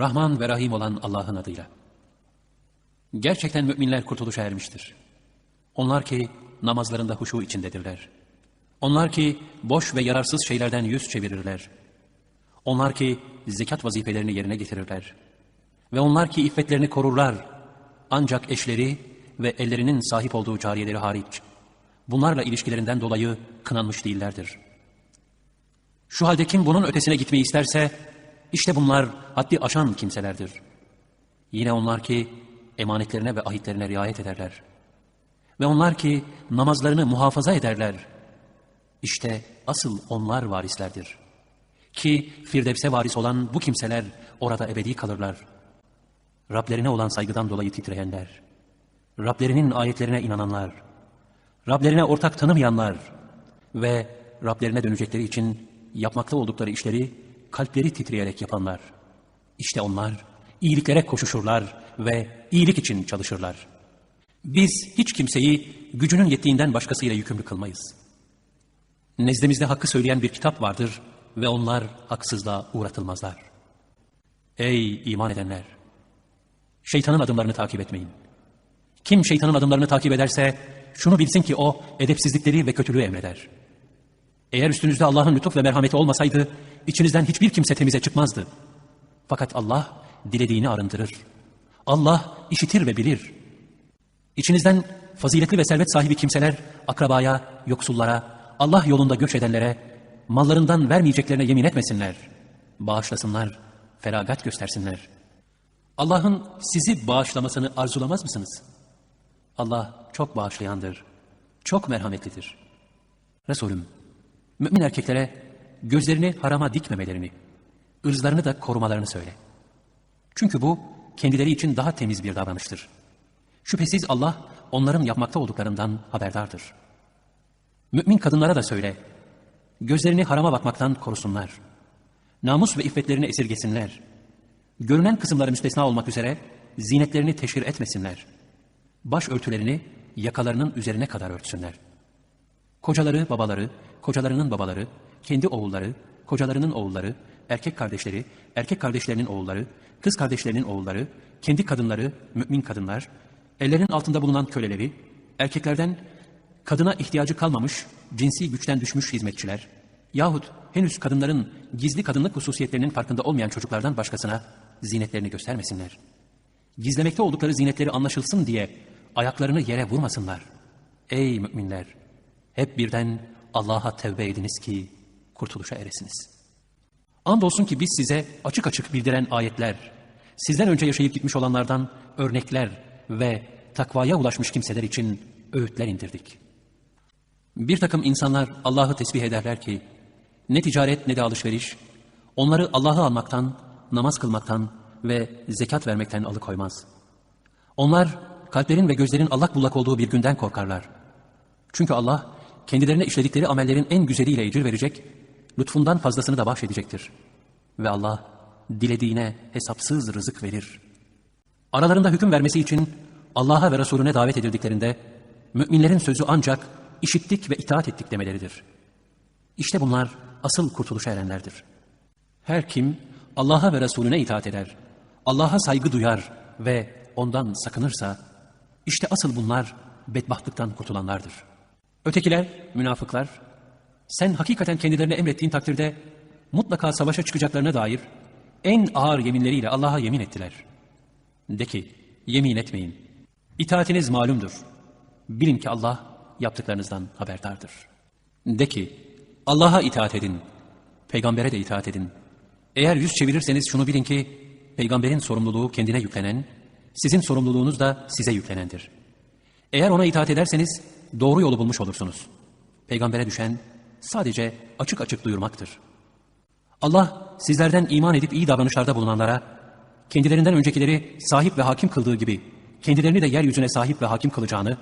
Rahman ve Rahim olan Allah'ın adıyla. Gerçekten müminler kurtuluşa ermiştir. Onlar ki namazlarında huşu içindedirler. Onlar ki boş ve yararsız şeylerden yüz çevirirler. Onlar ki zekat vazifelerini yerine getirirler. Ve onlar ki iffetlerini korurlar. Ancak eşleri ve ellerinin sahip olduğu cariyeleri hariç. Bunlarla ilişkilerinden dolayı kınanmış değillerdir. Şu halde kim bunun ötesine gitmeyi isterse, işte bunlar haddi aşan kimselerdir. Yine onlar ki emanetlerine ve ahitlerine riayet ederler. Ve onlar ki namazlarını muhafaza ederler. İşte asıl onlar varislerdir. Ki Firdevs'e varis olan bu kimseler orada ebedi kalırlar. Rablerine olan saygıdan dolayı titreyenler. Rablerinin ayetlerine inananlar. Rablerine ortak tanımayanlar. Ve Rablerine dönecekleri için yapmakta oldukları işleri kalpleri titreyerek yapanlar. İşte onlar iyiliklere koşuşurlar ve iyilik için çalışırlar. Biz hiç kimseyi gücünün yettiğinden başkasıyla yükümlü kılmayız. Nezdimizde hakkı söyleyen bir kitap vardır ve onlar haksızlığa uğratılmazlar. Ey iman edenler! Şeytanın adımlarını takip etmeyin. Kim şeytanın adımlarını takip ederse şunu bilsin ki o edepsizlikleri ve kötülüğü emreder. Eğer üstünüzde Allah'ın lütuf ve merhameti olmasaydı içinizden hiçbir kimse temize çıkmazdı. Fakat Allah dilediğini arındırır. Allah işitir ve bilir. İçinizden faziletli ve servet sahibi kimseler akrabaya, yoksullara, Allah yolunda göç edenlere, mallarından vermeyeceklerine yemin etmesinler. Bağışlasınlar, feragat göstersinler. Allah'ın sizi bağışlamasını arzulamaz mısınız? Allah çok bağışlayandır, çok merhametlidir. Resulüm, mümin erkeklere gözlerini harama dikmemelerini, ırzlarını da korumalarını söyle. Çünkü bu kendileri için daha temiz bir davranıştır. Şüphesiz Allah onların yapmakta olduklarından haberdardır. Mümin kadınlara da söyle, gözlerini harama bakmaktan korusunlar. Namus ve iffetlerini esirgesinler. Görünen kısımları müstesna olmak üzere zinetlerini teşhir etmesinler. Baş örtülerini yakalarının üzerine kadar örtsünler. Kocaları, babaları, kocalarının babaları, kendi oğulları, kocalarının oğulları, erkek kardeşleri, erkek kardeşlerinin oğulları, kız kardeşlerinin oğulları, kendi kadınları, mümin kadınlar, ellerin altında bulunan köleleri, erkeklerden kadına ihtiyacı kalmamış, cinsi güçten düşmüş hizmetçiler, yahut henüz kadınların gizli kadınlık hususiyetlerinin farkında olmayan çocuklardan başkasına zinetlerini göstermesinler. Gizlemekte oldukları zinetleri anlaşılsın diye ayaklarını yere vurmasınlar. Ey müminler! Hep birden Allah'a tevbe ediniz ki kurtuluşa eresiniz. Andolsun ki biz size açık açık bildiren ayetler, sizden önce yaşayıp gitmiş olanlardan örnekler ve takvaya ulaşmış kimseler için öğütler indirdik. Bir takım insanlar Allah'ı tesbih ederler ki, ne ticaret ne de alışveriş, onları Allah'ı almaktan, namaz kılmaktan ve zekat vermekten alıkoymaz. Onlar kalplerin ve gözlerin allak bullak olduğu bir günden korkarlar. Çünkü Allah kendilerine işledikleri amellerin en güzeliyle ecir verecek, lütfundan fazlasını da bahşedecektir. Ve Allah dilediğine hesapsız rızık verir. Aralarında hüküm vermesi için Allah'a ve Resulüne davet edildiklerinde müminlerin sözü ancak işittik ve itaat ettik demeleridir. İşte bunlar asıl kurtuluşa erenlerdir. Her kim Allah'a ve Resulüne itaat eder, Allah'a saygı duyar ve ondan sakınırsa, işte asıl bunlar bedbahtlıktan kurtulanlardır. Ötekiler, münafıklar, sen hakikaten kendilerine emrettiğin takdirde mutlaka savaşa çıkacaklarına dair en ağır yeminleriyle Allah'a yemin ettiler. De ki, yemin etmeyin. İtaatiniz malumdur. Bilin ki Allah yaptıklarınızdan haberdardır. De ki, Allah'a itaat edin, peygambere de itaat edin. Eğer yüz çevirirseniz şunu bilin ki, peygamberin sorumluluğu kendine yüklenen, sizin sorumluluğunuz da size yüklenendir. Eğer ona itaat ederseniz doğru yolu bulmuş olursunuz. Peygambere düşen sadece açık açık duyurmaktır. Allah sizlerden iman edip iyi davranışlarda bulunanlara, kendilerinden öncekileri sahip ve hakim kıldığı gibi kendilerini de yeryüzüne sahip ve hakim kılacağını,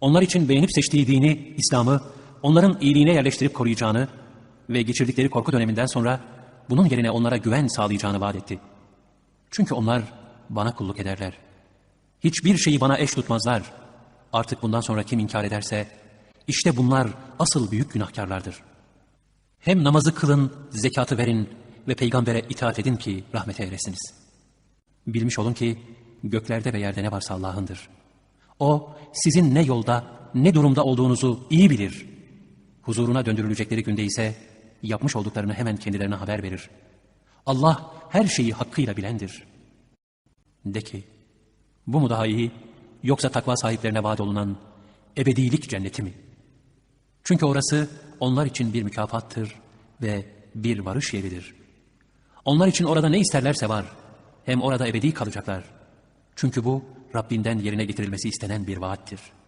onlar için beğenip seçtiği dini, İslam'ı, onların iyiliğine yerleştirip koruyacağını ve geçirdikleri korku döneminden sonra bunun yerine onlara güven sağlayacağını vaat etti. Çünkü onlar bana kulluk ederler. Hiçbir şeyi bana eş tutmazlar. Artık bundan sonra kim inkar ederse, işte bunlar asıl büyük günahkarlardır. Hem namazı kılın, zekatı verin ve peygambere itaat edin ki rahmete eresiniz.'' Bilmiş olun ki göklerde ve yerde ne varsa Allah'ındır. O sizin ne yolda ne durumda olduğunuzu iyi bilir. Huzuruna döndürülecekleri günde ise yapmış olduklarını hemen kendilerine haber verir. Allah her şeyi hakkıyla bilendir. De ki, bu mu daha iyi yoksa takva sahiplerine vaat olunan ebedilik cenneti mi? Çünkü orası onlar için bir mükafattır ve bir varış yeridir. Onlar için orada ne isterlerse var. Hem orada ebedi kalacaklar. Çünkü bu Rabbinden yerine getirilmesi istenen bir vaattir.''